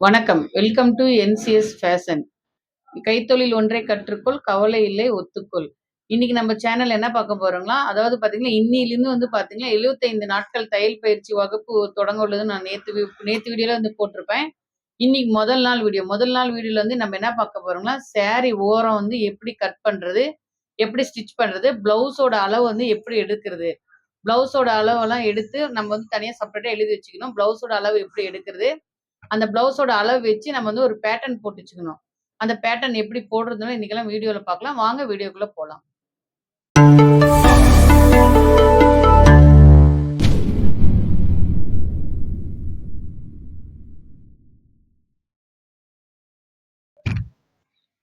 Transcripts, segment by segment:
வணக்கம். Welcome to NCS fashion கைத்தொழில் ஒன்றை கற்றுக்கொள் கவலை இல்லை ஒத்துக்கொள். இன்னைக்கு நம்ம சேனல் என்ன பார்க்க போறோங்களா அதாவது பாத்தீங்கன்னா இன்னிலிருந்து வந்து பாத்தீங்கன்னா எழுபத்தைந்து நாட்கள் தையல் பயிற்சி வகுப்பு தொடங்க உள்ளது நான் நேத்து நேத்து வீடியோல வந்து போட்டிருப்பேன். இன்னைக்கு முதல் நாள் வீடியோ முதல் நாள் வீடியோல வந்து நம்ம என்ன பார்க்க போறோம்னா சேரீ ஓரம் வந்து எப்படி கட் பண்றது எப்படி ஸ்டிச் பண்றது பிளவுஸோட அளவு வந்து எப்படி எடுக்கிறது. பிளவுஸோட அளவெல்லாம் எடுத்து நம்ம வந்து தனியாக செப்பரேட்டாக எழுதி வச்சுக்கணும். பிளவுஸோட அளவு எப்படி எடுக்கிறது அந்த பிளவுஸோட அளவு வச்சு நம்ம வந்து ஒரு பேட்டர்ன் போட்டு வச்சுக்கணும். அந்த பேட்டர்ன் எப்படி போடுறதுன்னு இன்னைக்கெல்லாம் வீடியோல பார்க்கலாம். வாங்க வீடியோக்குள்ள போகலாம்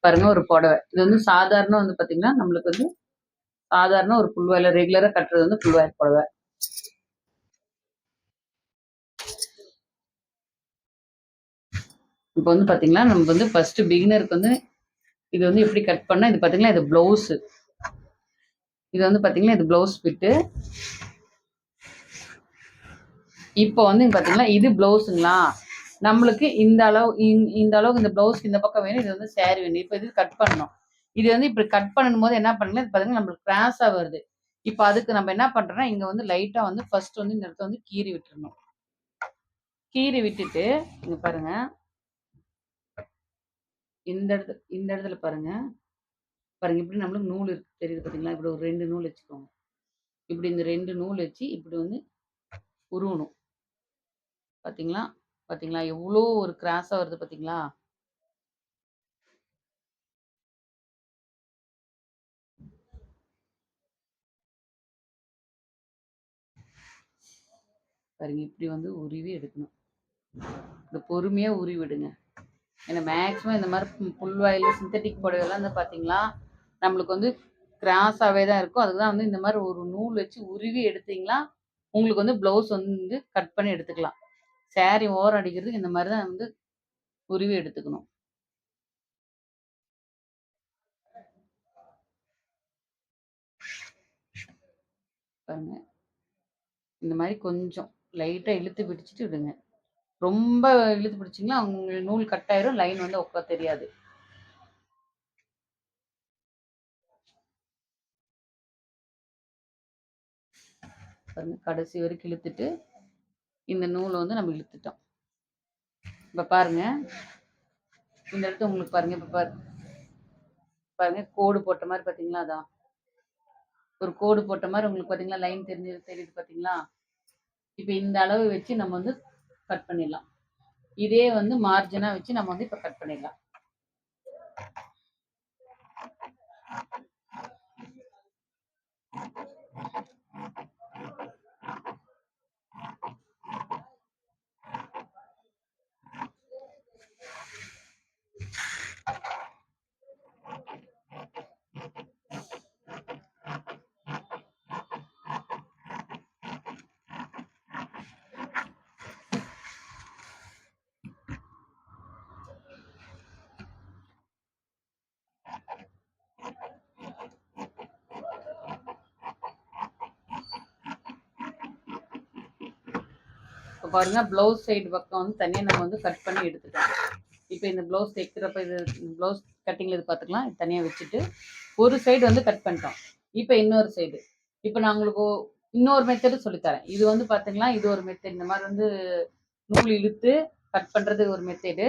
பாருங்க ஒரு புடவை. இது வந்து சாதாரண வந்து பாத்தீங்கன்னா நம்மளுக்கு வந்து சாதாரண ஒரு புல்வாயில ரெகுலரா கட்டுறது வந்து புல்வாயில் புடவை. இப்போ வந்து பார்த்தீங்கன்னா நம்ம வந்து ஃபர்ஸ்ட் பிகினருக்கு வந்து இது வந்து எப்படி கட் பண்ணால் இது பார்த்தீங்கன்னா இது ப்ளவுஸு இது வந்து பார்த்தீங்கன்னா இது ப்ளவுஸ் ஃபிட்டு இப்போ வந்து பார்த்தீங்கன்னா இது ப்ளவுஸுங்களா நம்மளுக்கு இந்த அளவு இந்த- இந்த அளவுக்கு இந்த ப்ளவுஸ் இந்த பக்கம் வேணும் இது வந்து சேரீ வேணும். இப்போ இது கட் பண்ணணும். இது வந்து இப்படி கட் பண்ணும் போது என்ன பண்ணலாம் இது நம்மளுக்கு கிராஸாக வருது. இப்போ அதுக்கு நம்ம என்ன பண்ணுறோம்னா இங்கே வந்து லைட்டாக வந்து ஃபர்ஸ்ட் வந்து இந்த இடத்த வந்து கீறி விட்டுறணும். கீறி விட்டுட்டு இங்கே பாருங்கள் இந்த இடத்துல இந்த இடத்துல பாருங்க. பாருங்க இப்படி நம்மளுக்கு நூல் இருக்கு. தெரியுது பார்த்தீங்களா இப்படி ஒரு ரெண்டு நூல் வச்சுக்கோங்க. இப்படி இந்த ரெண்டு நூல் வச்சு இப்படி வந்து உருவணும். பார்த்தீங்களா பார்த்தீங்களா எவ்வளோ ஒரு கிராஸாக வருது பார்த்தீங்களா பாருங்க இப்படி வந்து உருவி எடுக்கணும். இந்த பொறுமையாக உருவி விடுங்க. ஏன்னா மேக்ஸிமம் இந்த மாதிரி புல்வாயில் சிந்தட்டிக் புடவைலாம் வந்து பார்த்தீங்களா நம்மளுக்கு வந்து கிராஸாகவே தான் இருக்கும். அதுக்கு தான் வந்து இந்த மாதிரி ஒரு நூல் வச்சு உருவி எடுத்தீங்களா உங்களுக்கு வந்து ப்ளவுஸ் வந்து கட் பண்ணி எடுத்துக்கலாம். சேரீ ஓரம் அடிக்கிறதுக்கு இந்த மாதிரி தான் வந்து உருவி எடுத்துக்கணும். பாருங்க. இந்த மாதிரி கொஞ்சம் லைட்டாக இழுத்து பிடிச்சிட்டு விடுங்க. ரொம்ப இழுத்து பிடிச்சிங்கன்னா அவங்க நூல் கட் ஆயிரும் லைன் வந்து உட்கா தெரியாது. பாருங்க கடைசி வரைக்கும் இழுத்துட்டு இந்த நூலை வந்து நம்ம இழுத்துட்டோம். இப்போ பாருங்க இந்த இடத்துல உங்களுக்கு பாருங்க இப்போ பாரு பாருங்க கோடு போட்ட மாதிரி பார்த்தீங்களா அதான் ஒரு கோடு போட்ட மாதிரி உங்களுக்கு பார்த்தீங்களா லைன் தெரிஞ்சு தெரியுது பார்த்தீங்களா இப்போ இந்த அளவு வச்சு நம்ம வந்து கட் பண்ணிடலாம். இதே வந்து மார்ஜினாக வச்சு நம்ம வந்து இப்போ கட் பண்ணிடலாம். இப்போ பாருங்க ப்ளவுஸ் சைடு பக்கம் வந்து தனியாக நம்ம வந்து கட் பண்ணி எடுத்துக்கலாம். இப்போ இந்த ப்ளவுஸ் தைக்கிறப்ப இது ப்ளவுஸ் கட்டிங்கில் இது பார்த்துக்கலாம் இது தனியாக வச்சுட்டு ஒரு சைடு வந்து கட் பண்ணிட்டோம். இப்போ இன்னொரு சைடு இப்போ நான் உங்களுக்கு இன்னொரு மெத்தடு சொல்லித்தரேன். இது வந்து பார்த்தீங்கன்னா இது ஒரு மெத்தட் இந்த மாதிரி வந்து நூல் இழுத்து கட் பண்ணுறது ஒரு மெத்தடு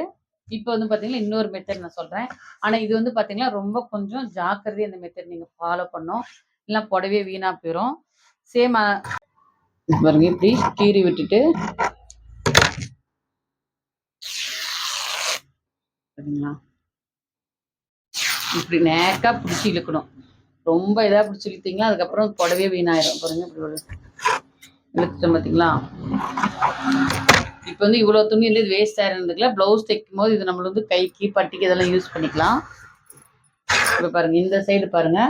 இப்போ வந்து பார்த்தீங்கன்னா இன்னொரு மெத்தட் நான் சொல்கிறேன் ஆனால் இது வந்து பார்த்தீங்கன்னா ரொம்ப கொஞ்சம் ஜாக்கிரதையாக இந்த மெத்தட் நீங்கள் ஃபாலோ பண்ணோம் இல்லைன்னா புடவே வீணாக போயிடும் சேம் பாருங்க இப்படி கீறி விட்டுட்டு சரிங்களா? இப்படி நேக்கா பிடிச்சி இழுக்கணும். ரொம்ப இதா பிடிச்சி இழுத்தீங்கன்னா அதுக்கப்புறம் புடவே வீணாயிரும். பாருங்க இப்படி ஒரு இழுத்துட்டோம் பார்த்தீங்களா இப்போ வந்து இவ்வளோ துணி வந்து இது வேஸ்ட் ஆயிருந்ததுக்குல ப்ளவுஸ் தைக்கும் போது இது நம்மளுக்கு வந்து கைக்கு பட்டிக்கு இதெல்லாம் யூஸ் பண்ணிக்கலாம். இப்போ பாருங்க இந்த சைடு பாருங்க.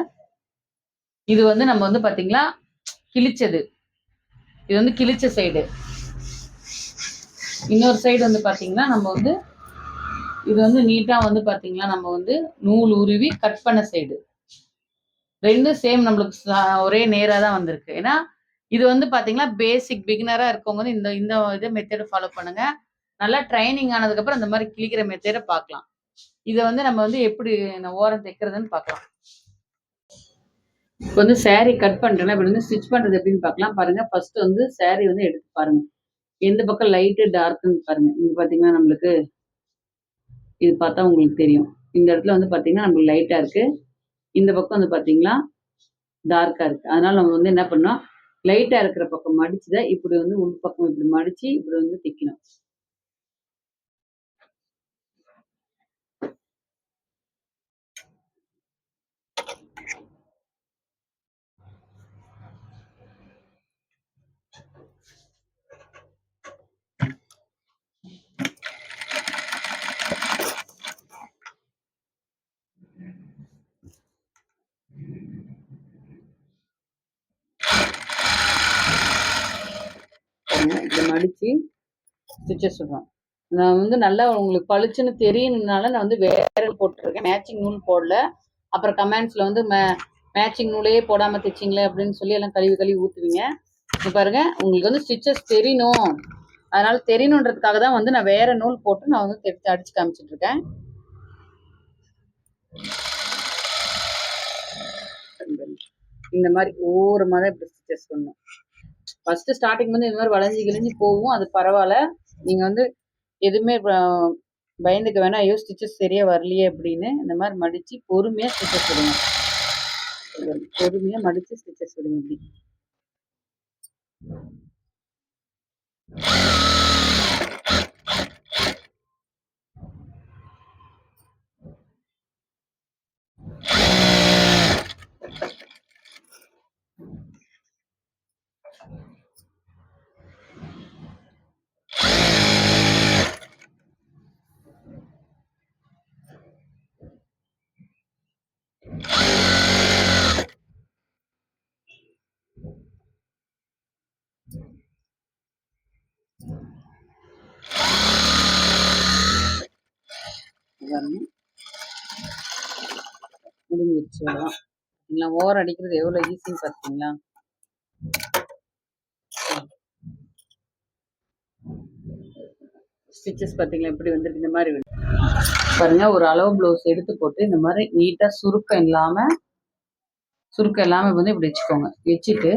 இது வந்து நம்ம வந்து பாத்தீங்களா கிழிச்சது. இது வந்து கிழிச்ச சைடு இன்னொரு சைடு வந்து பாத்தீங்கன்னா நம்ம வந்து இது வந்து நீட்டா வந்து பாத்தீங்கன்னா நம்ம வந்து நூல் உருவி கட் பண்ண சைடு ரெண்டும் சேம் நம்மளுக்கு ஒரே நேரா தான் வந்திருக்கு. ஏன்னா இது வந்து பாத்தீங்கன்னா பேசிக் பிகினரா இருக்கவங்க வந்து இந்த இந்த இது மெத்தடை ஃபாலோ பண்ணுங்க. நல்லா ட்ரைனிங் ஆனதுக்கப்புறம் அந்த மாதிரி கிழிக்கிற மெத்தேடை பார்க்கலாம். இதை வந்து நம்ம வந்து எப்படி ஓரம் தைக்கிறதுன்னு பார்க்கலாம். இப்போ வந்து சேரீ கட் பண்ணுறேன்னா இப்படி வந்து ஸ்டிச் பண்ணுறது எப்படின்னு பார்க்கலாம். பாருங்க ஃபர்ஸ்ட் வந்து சேரீ வந்து எடுத்து பாருங்க. எந்த பக்கம் லைட்டு டார்க்குன்னு பாருங்க. இங்கே பார்த்தீங்கன்னா நம்மளுக்கு இது பார்த்தா உங்களுக்கு தெரியும். இந்த இடத்துல வந்து பார்த்தீங்கன்னா நம்மளுக்கு லைட்டாக இருக்குது இந்த பக்கம் வந்து பார்த்தீங்களா டார்க்காக இருக்குது அதனால் நம்ம வந்து என்ன பண்ணோம் லைட்டாக இருக்கிற பக்கம் மடிச்சுதான் இப்படி வந்து உள் பக்கம் இப்படி மடித்து இப்படி வந்து தைக்கணும். அடித்து ஸ்டிச்சஸ் சொல்றோம் நான் வந்து நல்லா உங்களுக்கு பளிச்சுன்னு தெரியணுனால நான் வந்து வேற போட்டிருக்கேன். மேட்சிங் நூல் போடல. அப்புறம் கமெண்ட்ஸ்ல வந்து மேட்சிங் நூலே போடாம தைச்சிங்களே அப்படின்னு சொல்லி எல்லாம் கழுவி கழுவி ஊத்துவீங்க. பாருங்க உங்களுக்கு வந்து ஸ்டிச்சஸ் தெரியணும். அதனால தெரியணுன்றதுக்காக தான் வந்து நான் வேற நூல் போட்டு நான் வந்து தைச்சு அடிச்சு காமிச்சிட்டு இருக்கேன். இந்த மாதிரி ஓரமாக தான் இப்படி ஸ்டிச்சஸ் பண்ணும் ஃபர்ஸ்ட் ஸ்டார்டிங் வந்து இந்த மாதிரி வளைஞ்சி கிழிஞ்சு போகும் அது பரவாயில்ல. நீங்க வந்து எதுவுமே பயந்துக்க வேணாம். ஐயோ ஸ்டிச்சஸ் சரியா வரலையே அப்படின்னு. இந்த மாதிரி மடிச்சு பொறுமையா ஸ்டிச்சஸ் விடுங்க. பொறுமையா மடிச்சு ஸ்டிச்சஸ் விடுங்க இப்படி பாருங்க முடிஞ்சிருச்சு பார்த்தீங்களா ஓவர் அடிக்கிறது எவ்வளோ ஈஸின்னு பார்த்தீங்களா ஸ்டிச்சஸ் பார்த்தீங்களா எப்படி வந்துருக்கு? இந்த மாதிரி பாருங்க ஒரு அளவு ப்ளவுஸ் எடுத்து போட்டு இந்த மாதிரி நீட்டாக சுருக்கம் இல்லாமல் சுருக்கம் இல்லாமல் வந்து இப்படி வச்சுக்கோங்க. வச்சுட்டு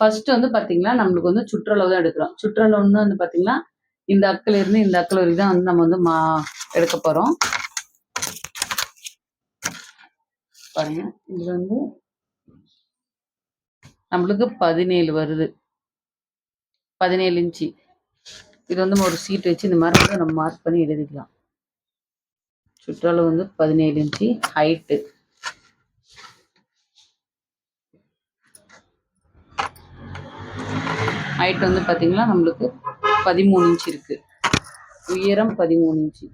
ஃபர்ஸ்ட் வந்து பார்த்தீங்கன்னா நம்மளுக்கு வந்து சுற்றளவு தான் எடுக்கிறோம். சுற்றளவுன்னு வந்து பார்த்தீங்கன்னா இந்த அக்கில் இருந்து இந்த அக்கில் வரைக்கும் தான் வந்து நம்ம வந்து மா எடுக்க போகிறோம் பாருங்க இது வந்து நம்மளுக்கு பதினேழு வருது. பதினேழு இன்ச்சு. இது வந்து ஒரு சீட் வச்சு இந்த மாதிரி வந்து நம்ம மார்க் பண்ணி எழுதிக்கலாம். சுற்றளவு வந்து பதினேழு இன்ச்சு ஹைட்டு ஹைட் வந்து பார்த்தீங்கன்னா நம்மளுக்கு பதிமூணு இன்ச் இருக்கு. உயரம் பதிமூணு இன்ச்சு.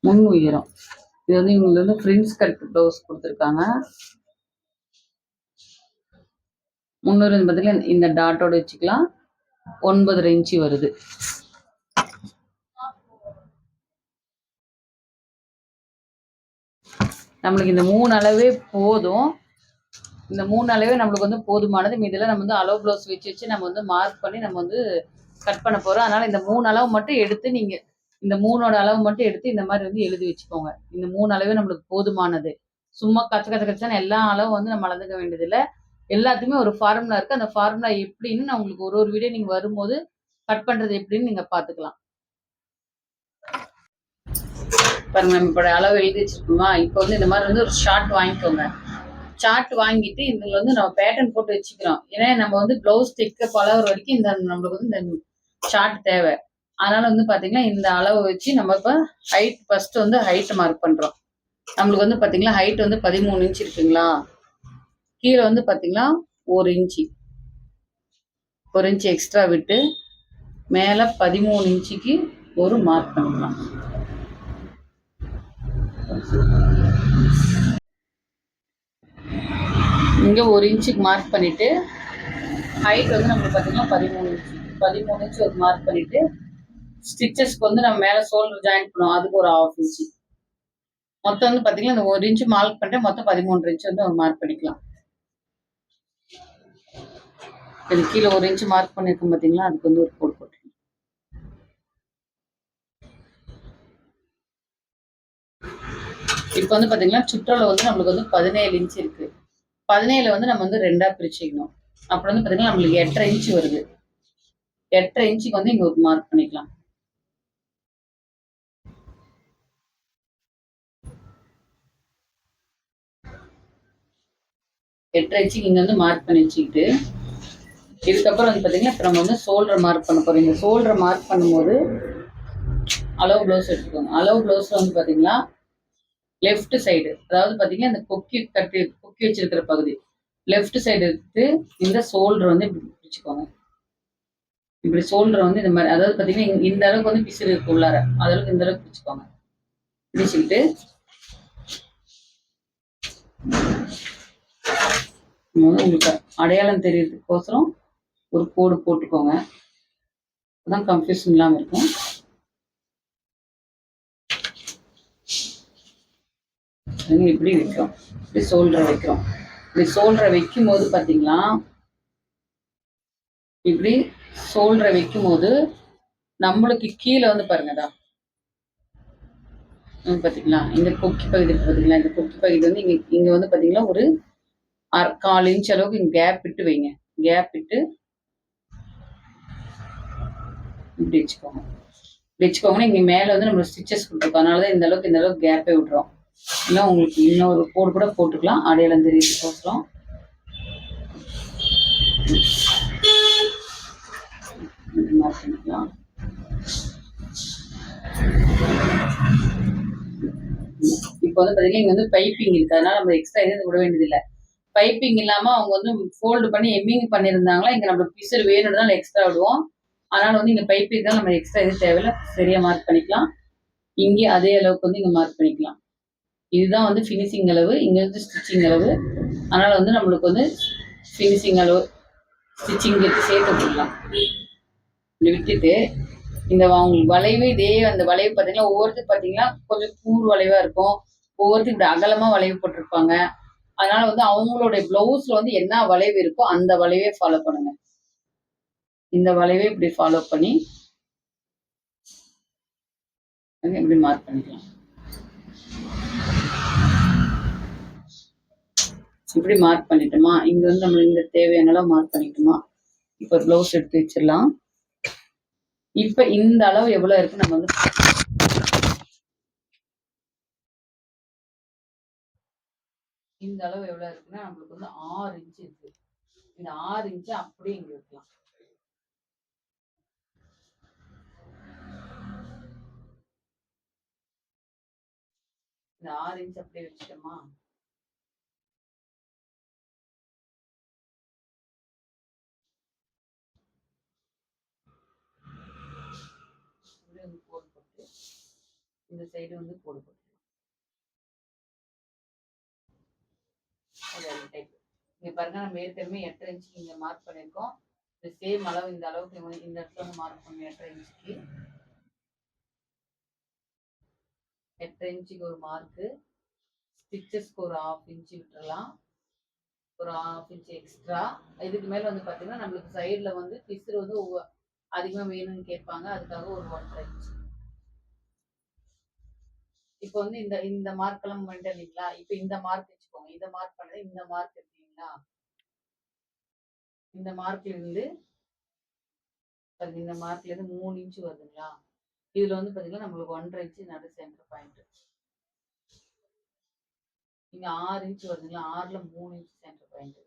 முன் உயரம். இது வந்து இவங்களுக்கு வந்து ஃப்ரின்ஸ் கட் ப்ளவுஸ் கொடுத்துருக்காங்க. முந்நூறு பார்த்தீங்கன்னா இந்த டாட்டோட வச்சுக்கலாம். ஒன்பதரை இன்ச்சு வருது. நம்மளுக்கு இந்த மூணு அளவே போதும். இந்த மூணு அளவே நம்மளுக்கு வந்து போதுமானது. மீதில் நம்ம வந்து அளவு ப்ளவுஸ் வச்சு வச்சு நம்ம வந்து மார்க் பண்ணி நம்ம வந்து கட் பண்ண போகிறோம் அதனால இந்த மூணு அளவு மட்டும் எடுத்து நீங்கள் இந்த மூணோட அளவு மட்டும் எடுத்து இந்த மாதிரி வந்து எழுதி வச்சுக்கோங்க. இந்த மூணு அளவே நம்மளுக்கு போதுமானது. சும்மா கச்ச கச்ச கச்சான எல்லா அளவும் வந்து நம்ம அளந்துக்க வேண்டியதில்லை. எல்லாத்துக்குமே ஒரு ஃபார்முலா இருக்குது அந்த ஃபார்முலா எப்படின்னு நான் உங்களுக்கு ஒரு ஒரு வீடியோ நீங்கள் வரும்போது கட் பண்ணுறது எப்படின்னு நீங்கள் பார்த்துக்கலாம். பாருங்க நம்ம இப்போ அளவு எழுதி வச்சிருக்கோமா? இப்போ வந்து இந்த மாதிரி வந்து ஒரு ஷார்ட் வாங்கிக்கோங்க. சார்ட் வாங்கிட்டு இதுல வந்து நம்ம பேட்டர்ன் போட்டு வச்சுக்கிறோம். ஏன்னா நம்ம வந்து பிளவுஸ் தைக்க பழகிற வரைக்கும் இந்த நம்மளுக்கு வந்து இந்த சார்ட் தேவை. அதனால வந்து பாத்தீங்கன்னா இந்த அளவு வச்சு நம்ம இப்போ ஹைட் ஃபர்ஸ்ட் வந்து ஹைட் மார்க் பண்றோம். நம்மளுக்கு வந்து பாத்தீங்கன்னா ஹைட் வந்து பதிமூணு இன்ச் இருக்குங்களா? கீழே வந்து பாத்தீங்கன்னா ஒரு இன்ச்சு ஒரு இன்ச்சு எக்ஸ்ட்ரா விட்டு மேலே பதிமூணு இன்ச்சுக்கு ஒரு மார்க் பண்ணலாம். இங்கே ஒரு இன்ச்சுக்கு மார்க் பண்ணிட்டு ஹைட் வந்து நம்மளுக்கு பார்த்திங்கன்னா பதிமூணு இன்ச்சு பதிமூணு இன்ச்சு ஒரு மார்க் பண்ணிட்டு ஸ்டிச்சஸ்க்கு வந்து நம்ம மேலே ஷோல்டர் ஜாயின் பண்ணுவோம். அதுக்கு ஒரு ஆஃப் இன்ச்சு மொத்தம் வந்து பார்த்தீங்கன்னா இந்த ஒரு இன்ச்சு மார்க் பண்ணிட்டு மொத்தம் பதிமூன்று இன்ச்சு வந்து மார்க் பண்ணிக்கலாம். இது கீழே ஒரு இன்ச் மார்க் பண்ணியிருக்கோம் பார்த்தீங்களா அதுக்கு வந்து ஒரு கோட் போட்டு இப்போ வந்து பார்த்தீங்கன்னா சுற்றளவு வந்து நம்மளுக்கு வந்து பதினேழு இன்ச் இருக்கு. பதினேழு வந்து நம்ம வந்து ரெண்டா பிரிச்சுக்கணும். அப்புறம் வந்து பார்த்தீங்கன்னா நம்மளுக்கு எட்டரை இன்ச் வருது. எட்டரை இன்ச்சுக்கு வந்து இங்கே ஒரு மார்க் பண்ணிக்கலாம். எட்டரை இன்ச்சுக்கு இங்கே வந்து மார்க் பண்ணி வச்சுக்கிட்டு இதுக்கப்புறம் வந்து பார்த்தீங்கன்னா இப்போ நம்ம வந்து சோல்டர் மார்க் பண்ண போகிறோம் இந்த சோல்டர் மார்க் பண்ணும்போது அளவு ப்ளவுஸ் எடுத்துக்கோங்க. அளவு ப்ளவுஸில் வந்து பார்த்தீங்கன்னா லெஃப்ட் சைடு அதாவது பார்த்தீங்கன்னா இந்த கொக்கி கட்டி கொக்கி வச்சிருக்கிற பகுதி. லெஃப்ட் சைடு எடுத்து இந்த ஷோல்டர் வந்து இப்படி பிடிச்சிக்கோங்க. இப்படி ஷோல்டர் வந்து இந்த மாதிரி அதாவது பார்த்தீங்கன்னா இந்த- அளவுக்கு வந்து பிசிறு இருக்கு உள்ளார. அதளவுக்கு அளவுக்கு இந்த அளவுக்கு பிடிச்சிக்கோங்க. பிடிச்சிக்கிட்டு நம்ம வந்து உங்களுக்கு அடையாளம் தெரியறதுக்கோசரம் ஒரு கோடு போட்டுக்கோங்க. அதான் கன்ஃபியூஷன் இல்லாமல் இருக்கும். இப்படி வைக்கிறோம் இப்படி சோல்டரை வைக்கிறோம் இப்படி சோல்டரை வைக்கும் போது பார்த்தீங்களா? இப்படி சோல்டரை வைக்கும் போது நம்மளுக்கு கீழே வந்து பாருங்கடா பார்த்தீங்களா? இந்த கொக்கி பகுதி இருக்கு பார்த்தீங்களா? இந்த கொக்கி பகுதி வந்து இங்க இங்கே வந்து பார்த்தீங்களா? ஒரு அரை- கால் இன்ச் அளவுக்கு இங்கே கேப் விட்டு வைங்க. கேப் விட்டு இப்படி வச்சுக்கோங்க. இப்படி வச்சுக்கோங்கன்னா இங்க மேல வந்து நம்ம ஸ்டிச்சஸ் கொடுத்துருக்கோம். அதனால தான் இந்த அளவுக்கு இந்த அளவுக்கு கேப்பே விட்றோம் இல்லை உங்களுக்கு இன்னொரு கோடு கூட போட்டுக்கலாம். அடையாளம் தெரியறதுக்கோசரம் இப்படி பண்ணிக்கலாம். இப்போ வந்து பார்த்தீங்கன்னா இங்க வந்து பைப்பிங் இருக்கு. அதனால நம்ம எக்ஸ்ட்ரா எதுவும் விட வேண்டியதில்லை. பைப்பிங் இல்லாம அவங்க வந்து ஃபோல்டு பண்ணி எம்மிங் பண்ணியிருந்தாங்களா? இங்க நம்மளுக்கு பிசர் வேணும்னு எக்ஸ்ட்ரா விடுவோம். அதனால வந்து இங்க பைப்பிங் தான் நம்ம எக்ஸ்ட்ரா எதுவும் தேவையில்லை. சரியா மார்க் பண்ணிக்கலாம். இங்கே அதே அளவுக்கு வந்து இங்க மார்க் பண்ணிக்கலாம். இதுதான் வந்து ஃபினிஷிங் அளவு இங்கே வந்து ஸ்டிச்சிங் அளவு. அதனால் வந்து நம்மளுக்கு வந்து ஃபினிஷிங் அளவு ஸ்டிச்சிங் சேர்த்து கொடுக்கலாம். இப்படி விட்டுட்டு இந்த உங்களுக்கு வளைவு இதே அந்த வளைவு பார்த்தீங்கன்னா ஒவ்வொருத்தர் பார்த்தீங்கன்னா கொஞ்சம் கூர் வளைவாக இருக்கும். ஒவ்வொருத்தர் இந்த அகலமாக வளைவு போட்டிருப்பாங்க. அதனால வந்து அவங்களுடைய ப்ளவுஸில் வந்து என்ன வளைவு இருக்கோ அந்த வளைவே ஃபாலோ பண்ணுங்க. இந்த வளைவே இப்படி ஃபாலோ பண்ணி இப்படி மார்க் பண்ணிக்கலாம். இப்படி மார்க் பண்ணிட்டோமா? இங்க வந்து நம்ம இந்த தேவையான மார்க் பண்ணிட்டோமா? இப்போ ப்ளவுஸ் எடுத்து வச்சிடலாம். இப்ப இந்த அளவு எவ்வளவு இருக்கு? நம்ம வந்து இந்த அளவு எவ்வளவு இருக்குன்னா நம்மளுக்கு வந்து ஆறு இன்ச் இருக்கு. இந்த ஆறு இன்ச் அப்படியே இங்க இருக்கலாம் இந்த ஆறு இன்ச் அப்படியே வச்சுட்டோமா இப்படியே வந்து கோடு போட்டு இந்த சைடு வந்து கோடு போட்டு டைப் இங்க பாருங்க நம்ம ஏற்கனவே எட்டரை இன்ச்சுக்கு இங்க மார்க் பண்ணியிருக்கோம் இந்த சேம் அளவு இந்த அளவுக்கு இந்த இடத்துல வந்து மார்க் பண்ணி எட்டரை இன்ச்சுக்கு எட்டரை இன்ச்சுக்கு ஒரு மார்க்கு ஸ்டிச்சஸ்க்கு ஒரு ஹாஃப் இன்ச்சு விட்டுறலாம். ஒரு ஹாஃப் இன்ச் எக்ஸ்ட்ரா இதுக்கு மேலே வந்து பார்த்தீங்கன்னா நம்மளுக்கு சைடில் வந்து பிசுறு வந்து அதிகமாக வேணும்னு கேட்பாங்க. அதுக்காக ஒரு ஒன்றரை இன்ச்சு இப்போ வந்து இந்த இந்த மார்க் எல்லாம் இல்லைங்களா? இப்போ இந்த மார்க் வச்சுக்கோங்க. இந்த மார்க் பண்ணது இந்த மார்க் இருக்கீங்களா இந்த மார்க்ல இருந்து இந்த மார்க்ல இருந்து மூணு இன்ச் வருதுங்களா? இதுல வந்து பாத்தீங்கன்னா நம்மளுக்கு ஒன்றரை இன்ச் நடு சென்டர் பாயிண்ட் இங்க ஆறு இன்ச் வருதுங்களா? ஆறுல மூணு இன்ச் சென்டர் பாயிண்ட்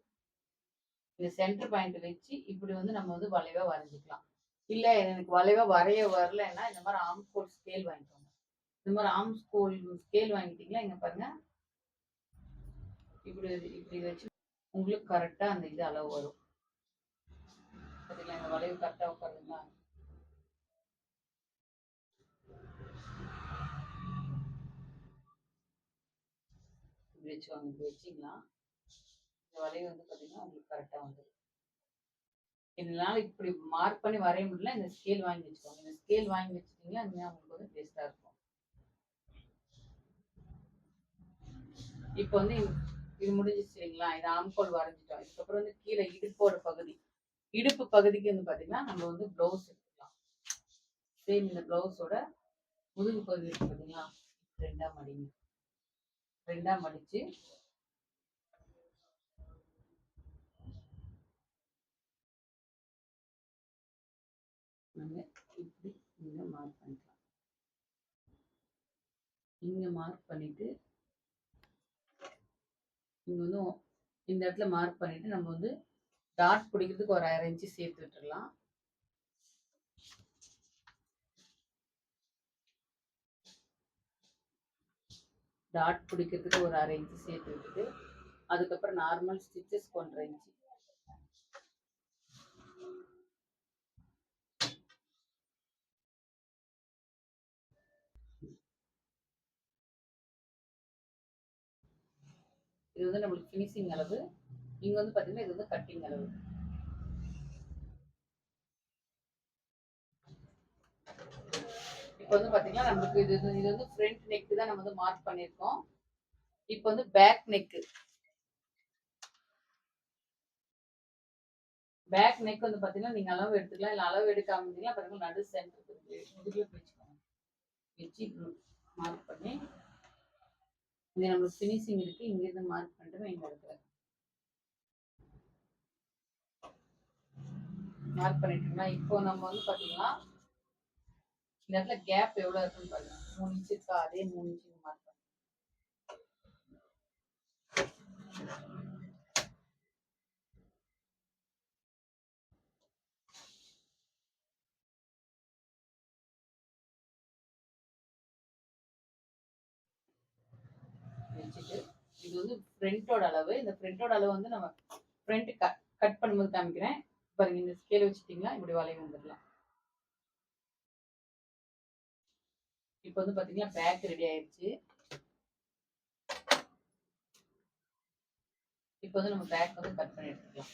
இந்த சென்டர் பாயிண்ட் வச்சு இப்படி வந்து நம்ம வந்து வளைவா வரைஞ்சிக்கலாம். இல்ல எனக்கு வளைவா வரைய வரலைன்னா இந்த மாதிரி ஆம் ஸ்கேல் வாங்கிக்கோங்க. இந்த மாதிரி ஆம் ஸ்கோல் ஸ்கேல் வாங்கிட்டீங்களா? இங்க பாருங்க. இப்படி இப்படி வச்சு உங்களுக்கு கரெக்டா அந்த இது அளவு வரும். பாத்தீங்களா? இந்த வளைவு கரெக்டா உட்காருங்களா இப்படி வச்சுக்கோங்க இப்படி வச்சிங்களா? இந்த வளைவு வந்து பாத்தீங்கன்னா உங்களுக்கு கரெக்டா வந்துடும் இதனால இப்படி மார்க் பண்ணி வரைய முடியல. இந்த ஸ்கேல் வாங்கி வச்சுக்கோங்க. இந்த ஸ்கேல் வாங்கி வச்சுட்டீங்க அது உங்களுக்கு வந்து பெஸ்டா இருக்கும். இப்போ வந்து இது- முடிஞ்சிச்சுங்களா இது ஆம்கோல் வரைஞ்சிட்டோம். இதுக்கப்புறம் வந்து கீழே இடுப்போட பகுதி. இடுப்பு பகுதிக்கு வந்து பார்த்தீங்கன்னா நம்ம வந்து ப்ளவுஸ் எடுத்துக்கலாம். சேம் இந்த ப்ளவுஸோட முதுகு பகுதி இருக்கு பார்த்தீங்களா ரெண்டா மடிங்க ரெண்டாம் மடிச்சு நம்ம இப்படி இங்க மார்க் பண்ணிக்கலாம். இங்க மார்க் பண்ணிட்டு இங்கே வந்து இந்த இடத்துல மார்க் பண்ணிவிட்டு நம்ம வந்து டாட் பிடிக்கிறதுக்கு ஒரு அரை இன்ச்சு சேர்த்து விட்டுடலாம் டாட் பிடிக்கிறதுக்கு ஒரு அரை இன்ச்சு சேர்த்து விட்டுட்டு அதுக்கப்புறம் நார்மல் ஸ்டிச்சஸ் ஒன்றரை இன்ச்சு இது வந்து நம்மளுக்கு ஃபினிஷிங் அளவு. இங்க வந்து பாத்தீங்கன்னா இது வந்து கட்டிங் அளவு. இப்போ வந்து பாத்தீங்கன்னா நம்மளுக்கு இது இது வந்து ஃப்ரண்ட் நெக் தான் நம்ம வந்து மார்க் பண்ணியிருக்கோம். இப்போ வந்து பேக் நெக் பேக் நெக் வந்து பாத்தீங்கன்னா நீங்க அளவு எடுத்துக்கலாம். இல்ல அளவு எடுக்காம இருந்தீங்கன்னா பாருங்க நடு சென்டர் முதுகுல வச்சுக்கோங்க. வச்சு மார்க் பண்ணி இங்கே நம்மளுக்கு ஃபினிஷிங் இருக்கு இங்கேருந்து மார்க் பண்ணிட்டு இந்த இடத்துல மார்க் பண்ணிட்டோம்னா இப்போ நம்ம வந்து பார்த்தீங்கன்னா இந்த இடத்துல கேப் எவ்வளோ இருக்குன்னு பாருங்க. மூணு இன்ச்சு இருக்கா? அதே மூணு இன்ச் மார்க் பண்ணுறோம் வச்சுட்டு இது வந்து ஃப்ரண்டோட அளவு. இந்த ஃப்ரண்டோட அளவு வந்து நம்ம ஃப்ரண்ட் கட் கட் பண்ணும்போது காமிக்கிறேன். பாருங்க இந்த ஸ்கேல் வச்சுட்டீங்களா? இப்படி வளைவு வந்துடலாம். இப்போ வந்து பார்த்தீங்கன்னா பேக் ரெடி ஆயிடுச்சு இப்போ வந்து நம்ம பேக் வந்து கட் பண்ணி எடுத்துக்கலாம்.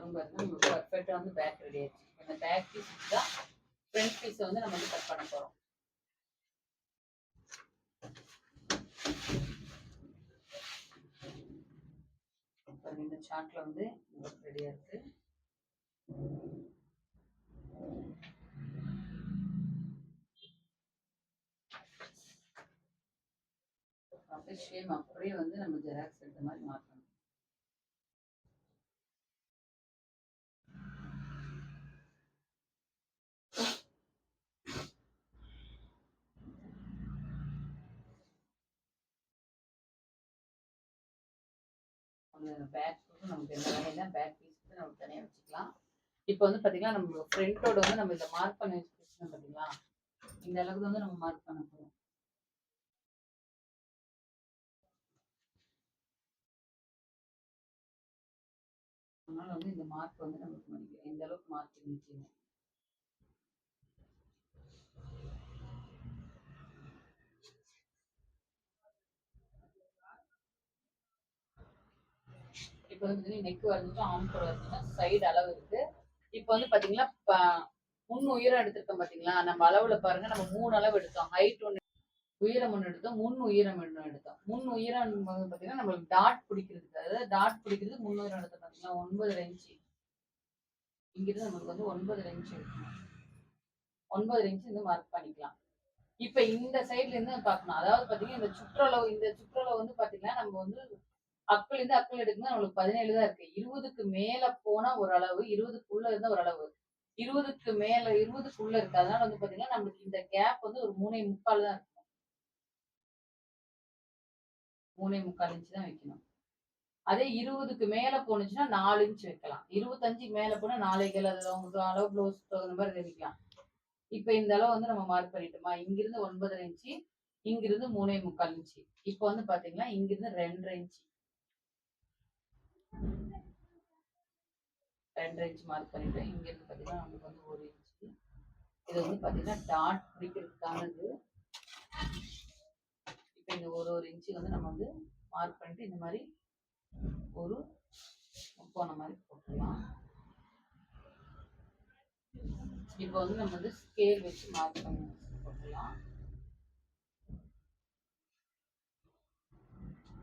வரும் பாருங்க நம்மளுக்கு பர்ஃபெக்டாக வந்து பேக் ரெடி ஆயிடுச்சு. இந்த பேக் பீஸ் தான் ஃப்ரண்ட் பீஸை வந்து நம்ம வந்து கட் பண்ண போகிறோம் இந்த சாட்டில் வந்து உங்களுக்கு ரெடியாக இருக்கு. அப்படியே சேம் அப்படியே வந்து நம்ம ஜெராக்ஸ் எடுத்த மாதிரி மாற்றணும் அந்த பேக் நமக்கு இந்த வேலையில பேக் பீஸ் நம்ம தனியாக வச்சுக்கலாம். இப்போ வந்து பார்த்தீங்கன்னா நம்ம ஃப்ரண்ட்டோட வந்து நம்ம இதை மார்க் பண்ணி வச்சுருக்கோம் பார்த்தீங்களா இந்த அளவுக்கு வந்து நம்ம மார்க் பண்ண போகிறோம் அதனால வந்து இந்த மார்க் வந்து நமக்கு இந்த அளவுக்கு மார்க் இருந்துச்சுங்க. இப்போ வந்து நெக் வரைஞ்சிட்டு ஆம் கூட வரைஞ்சிட்டோம் சைடு அளவு இருக்கு. இப்போ வந்து பாத்தீங்கன்னா ப- முன் உயரம் எடுத்திருக்கோம் பாத்தீங்களா? நம்ம அளவுல பாருங்க நம்ம மூணு அளவு எடுத்தோம். ஹைட் ஒன்று உயரம் ஒன்று எடுத்தோம் முன் உயரம் ஒன்று எடுத்தோம். முன் உயரம் வந்து பாத்தீங்கன்னா நம்மளுக்கு டாட் பிடிக்கிறதுக்கு அதாவது டாட் பிடிக்கிறதுக்கு முன் உயரம் எடுத்தோம் பார்த்தீங்கன்னா ஒன்பது இன்ச்சு இங்கிருந்து நம்மளுக்கு வந்து ஒன்பது இன்ச்சு எடுக்கணும். ஒன்பது இன்ச்சு வந்து மார்க் பண்ணிக்கலாம். இப்ப இந்த சைட்ல இருந்து பார்க்கணும் அதாவது பாத்தீங்கன்னா இந்த சுற்றளவு இந்த சுற்றளவு வந்து பாத்தீங்கன்னா நம்ம வந்து அக்கள் இருந்து அக்கள் எடுக்குன்னா நம்மளுக்கு பதினேழு தான் இருக்கு. இருபதுக்கு மேல போனா ஒரு அளவு இருபதுக்குள்ள இருந்தா ஒரு அளவு இருபதுக்கு மேல இருபதுக்குள்ள இருக்கு. அதனால வந்து பாத்தீங்கன்னா நம்மளுக்கு இந்த கேப் வந்து ஒரு மூணே முக்கால் தான் இருக்கும். மூணே முக்கால் இன்ச்சு தான் வைக்கணும். அதே இருபதுக்கு மேல போனுச்சுன்னா நாலு இன்ச் வைக்கலாம். இருபத்தஞ்சுக்கு மேல போனா நாளைக்கு அது உங்களுக்கு அளவு ப்ளவுஸ் தகுந்த மாதிரி தெரிவிக்கலாம். இப்ப இந்த அளவு வந்து நம்ம மார்க் பண்ணிட்டோமா? இங்கிருந்து ஒன்பதரை இன்ச்சு இங்கிருந்து மூணே முக்கால் இன்ச்சு இப்போ வந்து பாத்தீங்கன்னா இங்கிருந்து ரெண்டரை இன்ச்சு ரெண்டரை இன்ச் மார்க் பண்ணிட்டோம் இங்க இருந்து பாத்தீங்கன்னா நமக்கு வந்து ஒரு இன்ச்சு இது வந்து பாத்தீங்கன்னா டாட் பிடிக்கிறதுக்கானது. இப்போ இந்த ஒரு ஒரு இன்ச்சு வந்து நம்ம வந்து மார்க் பண்ணிட்டு இந்த மாதிரி ஒரு முக்கோண மாதிரி போட்டுக்கலாம். இப்போ வந்து நம்ம வந்து ஸ்கேல் வச்சு மார்க் பண்ணி போட்டுக்கலாம்.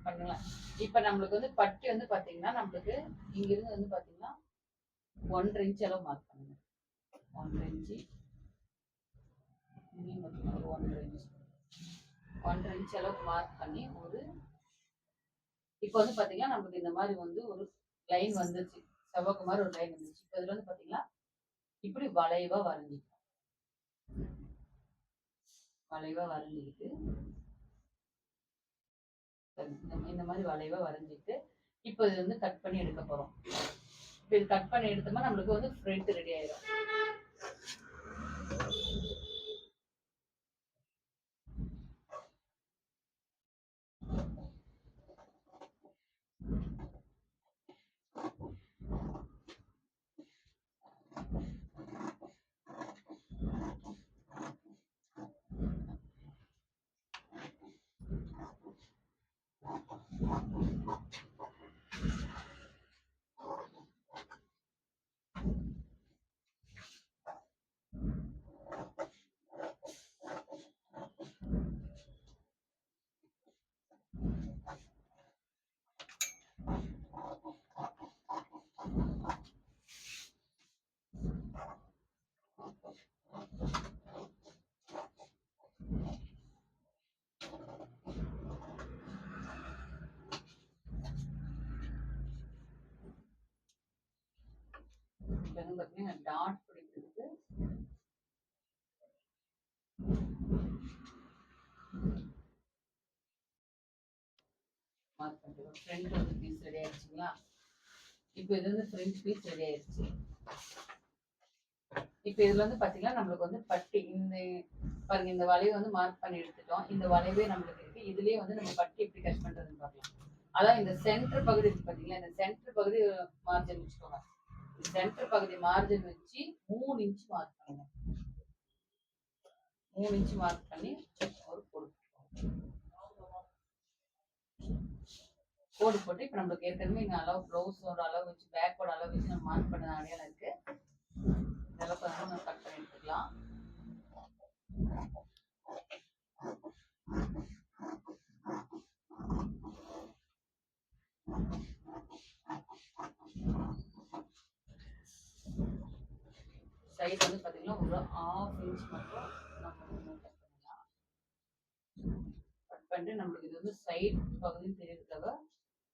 பண்ணலாம் இப்போ நம்மளுக்கு வந்து பட்டி வந்து பாத்தீங்கன்னா நம்மளுக்கு இங்கிருந்து வந்து பாத்தீங்கன்னா ஒன்றரை இன்ச் அளவு மார்க் பண்ணுங்க. ஒன்றரை இன்ச்சு இங்கேயும் பார்த்தீங்கன்னா ஒரு ஒன்றரை இன்ச் ஒன்றரை இன்ச் அளவுக்கு மார்க் பண்ணி ஒரு இப்போ வந்து பாத்தீங்கன்னா நமக்கு இந்த மாதிரி வந்து ஒரு லைன் வந்துருச்சு. செவ்வக்கு மாதிரி ஒரு லைன் வந்துருச்சு. இப்போ இதுல வந்து பாத்தீங்கன்னா இப்படி வளைவா வரைஞ்சிக்கலாம். வளைவா வரைஞ்சிக்கிட்டு இந்த மாதிரி வளைவா வரைஞ்சிட்டு இப்போ இது வந்து கட் பண்ணி எடுக்க போறோம். இப்போ இது கட் பண்ணி எடுத்தோம்னா நம்மளுக்கு வந்து ஃப்ரண்ட் ரெடி ஆயிடும் って。இப்போ வந்து பார்த்தீங்கன்னா டாட் பிடிக்கிறதுக்கு மார்க் பண்ணிட்டு ஃப்ரண்ட் வந்து பீஸ் ரெடி ஆயிடுச்சுங்களா? இப்போ இது வந்து ஃப்ரண்ட் பீஸ் ரெடி ஆயிடுச்சு. இப்போ இதுல வந்து பாத்தீங்கன்னா நம்மளுக்கு வந்து பட்டி இந்த பாருங்க இந்த வளைவு வந்து மார்க் பண்ணி எடுத்துட்டோம். இந்த வளைவே நம்மளுக்கு இருக்கு. இதுலயே வந்து நம்ம பட்டி எப்படி கட் பண்றதுன்னு பார்க்கலாம். அதான் இந்த சென்டர் பகுதி இருக்கு பாத்தீங்களா? இந்த சென்டர் பகுதி மார்ஜின் வச்சுக்கோங்க. சென்டர் பகுதி மார்ஜின் வச்சு மூணு இன்ச் மார்க் பண்ணுங்க மூணு இன்ச் மார்க் பண்ணி ஒரு கோடு கோடு போட்டு இப்போ நம்மளுக்கு ஏற்கனவே இங்கே அளவு ப்ளவுஸோட அளவு வச்சு பேக்கோட அளவு வச்சு நம்ம மார்க் பண்ண அடையாளம் இருக்கு. இதெல்லாம் கொஞ்சம் நம்ம கட் பண்ணி எடுத்துக்கலாம் சைடு வந்து பார்த்தீங்கன்னா ஒரு ஆஃப் இன்ச் மட்டும் நம்ம கட் பண்ணலாம். கட் பண்ணிட்டு நம்மளுக்கு இது வந்து சைட் பகுதி தெரியறதுக்காக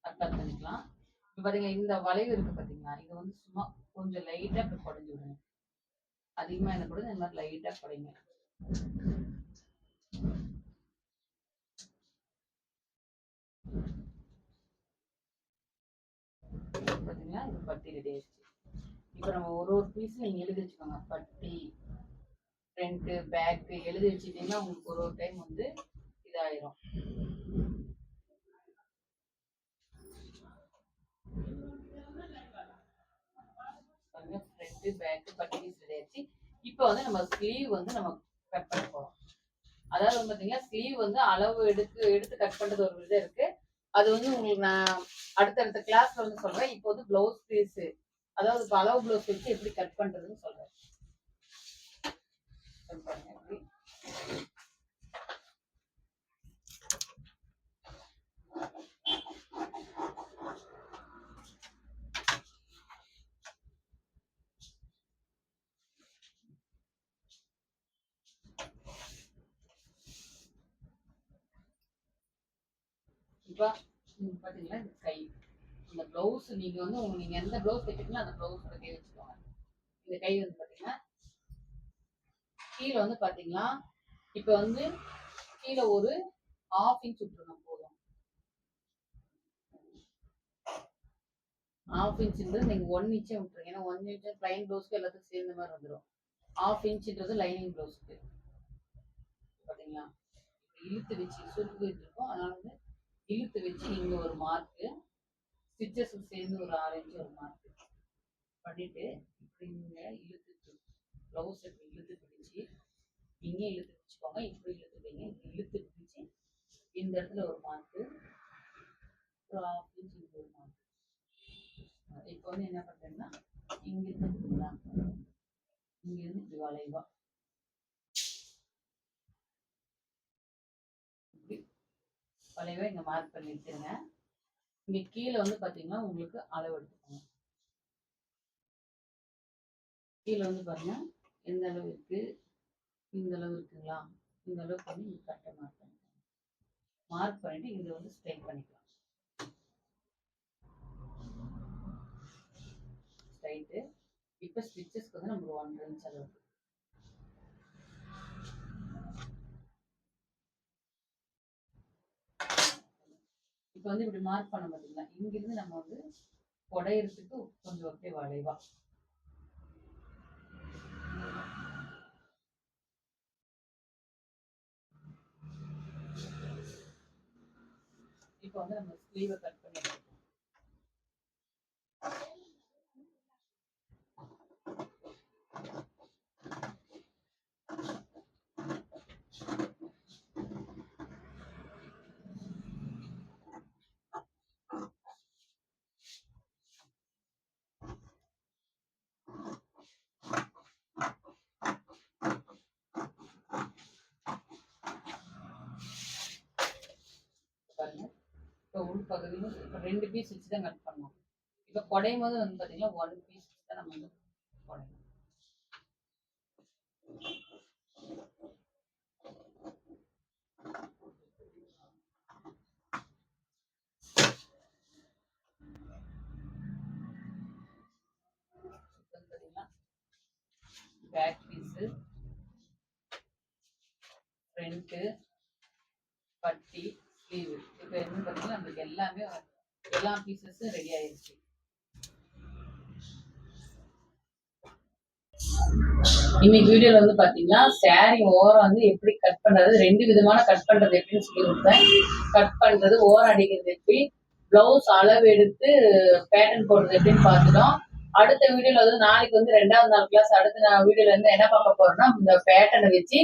கட் பண்ணிக்கலாம். இப்போ பார்த்தீங்கன்னா இந்த வளைவு இருக்கு பார்த்தீங்களா இது வந்து சும்மா கொஞ்சம் லைட்டாக இப்போ குடஞ்சி விடுங்க அதிகமாக என்ன கூட இந்த மாதிரி லைட்டாக குடைங்க. பார்த்தீங்கன்னா இது பட்டி ரெடி ஆயிடுச்சு. இப்போ நம்ம ஒரு ஒரு பீஸும் நீங்கள் எழுதி வச்சுக்கோங்க. பட்டி ஃப்ரண்ட்டு பேக்கு எழுதி வச்சுட்டீங்கன்னா உங்களுக்கு ஒரு ஒரு டைம் வந்து இதாயிரும். பாருங்க பேக்கு பட்டி ரெடி இப்போ வந்து நம்ம ஸ்லீவ் வந்து நம்ம கட் பண்ண போகிறோம் அதாவது வந்து பாத்தீங்கன்னா ஸ்லீவ் வந்து அளவு எடுத்து எடுத்து கட் பண்ணுறது ஒரு விதம் இருக்கு. அது வந்து உங்களுக்கு நான் அடுத்தடுத்த கிளாஸ்ல வந்து சொல்றேன். இப்போ வந்து பிளவுஸ் பீஸ் அதாவது இப்போ ப்ளவுஸ் வச்சு எப்படி கட் பண்றதுன்னு சொல்றேன். இப்போ பாத்தீங்களா? இந்த கை. இந்த ப்ளவுஸ் நீங்க வந்து உங்க நீங்க எந்த ப்ளவுஸ் தைக்கிறீங்களோ அந்த ப்ளவுஸோட கை வச்சுக்கோங்க. இந்த கை வந்து பாத்தீங்கன்னா கீழே வந்து பாத்தீங்களா இப்போ வந்து கீழே ஒரு ஹாஃப் இன்ச் விட்டுருங்க போதும். ஹாஃப் இன்ச்ன்றது நீங்க ஒன் இன்ச்சே விட்டுருங்க. ஏன்னா ஒன் இன்ச் பிளைன் ப்ளவுஸ்க்கு எல்லாத்துக்கும் சேர்ந்த மாதிரி வந்துடும் ஹாஃப் இன்ச்ன்றது லைனிங் ப்ளவுஸ்க்கு பாத்தீங்களா? இழுத்து வச்சு சுருக்கு இருக்கும். அதனால வந்து இழுத்து வச்சு இங்க ஒரு மார்க்கு ஸ்டிச்சஸ் சேர்ந்து ஒரு ஆரஞ்சு ஒரு மார்க் பண்ணிட்டு இப்படி இங்க இழுத்து ப்ளவுஸ் இப்படி இழுத்து பிடிச்சி இங்கே இழுத்து பிடிச்சிக்கோங்க இப்படி இழுத்து வைங்க இப்படி இழுத்து பிடிச்சி இந்த இடத்துல ஒரு மார்க்கு ஒரு ஹாஃப் இன்ச் ஒரு மார்க். இப்போ வந்து என்ன பண்ணுறேன்னா இங்கிருந்து இருந்து பார்த்தீங்களா? இப்படி வளைவா. வளைவா இங்கே மார்க் பண்ணி வச்சிருங்க இங்க கீழே வந்து பாத்தீங்கன்னா உங்களுக்கு அளவு எடுத்துக்கோங்க. கீழே வந்து பாருங்க. எந்த அளவு இருக்கு? இந்த அளவு இருக்குங்களா? இந்த அளவுக்கு பண்ணி நீங்கள் கரெக்டாக மார்க் பண்ணிக்கலாம் மார்க் பண்ணிட்டு இதை வந்து ஸ்ட்ரைட் பண்ணிக்கலாம். ஸ்ட்ரைட்டு இப்போ ஸ்டிச்சஸ்க்கு வந்து நமக்கு ஒன்றரை இன்ச் அளவு இப்போ வந்து இப்படி மார்க் பண்ண பார்த்தீங்களா இங்கிருந்து நம்ம வந்து குடையிறதுக்கு கொஞ்சம் அப்படியே வளைவா. இப்போ வந்து நம்ம ஸ்லீவை கட் பண்ணி எடுத்துக்கலாம். பாருங்க இப்போ உள் ரெண்டு பீஸ் வச்சு தான் கட் பண்ணுவோம். இப்போ குடையும் போது வந்து பார்த்தீங்கன்னா ஒன் பீஸ் வச்சு தான் நம்ம வந்து குடையணும். பேக் பீஸு ஃப்ரண்ட்டு பட்டி ஸ்லீவ் இப்போ என்ன பார்த்தீங்கன்னா நம்மளுக்கு எல்லாமே எல்லா பீசஸும் ரெடி ஆயிருச்சு. இன்னைக்கு வீடியோல வந்து பாத்தீங்கன்னா சாரி ஓரம் வந்து எப்படி கட் பண்றது ரெண்டு விதமான கட் பண்றது எப்படின்னு சொல்லி கொடுத்தேன். கட் பண்றது ஓரம் அடிக்கிறது எப்படி பிளவுஸ் அளவு எடுத்து பேட்டர்ன் போடுறது எப்படின்னு பார்த்துட்டோம். அடுத்த வீடியோல வந்து நாளைக்கு வந்து ரெண்டாவது நாள் கிளாஸ் அடுத்த நான் வீடியோல இருந்து என்ன பார்க்க போறோம்னா இந்த பேட்டர்னை வச்சு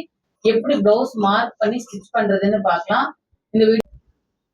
எப்படி பிளவுஸ் மார்க் பண்ணி ஸ்டிச் பண்றதுன்னு பார்க்கலாம். இந்த வீடியோ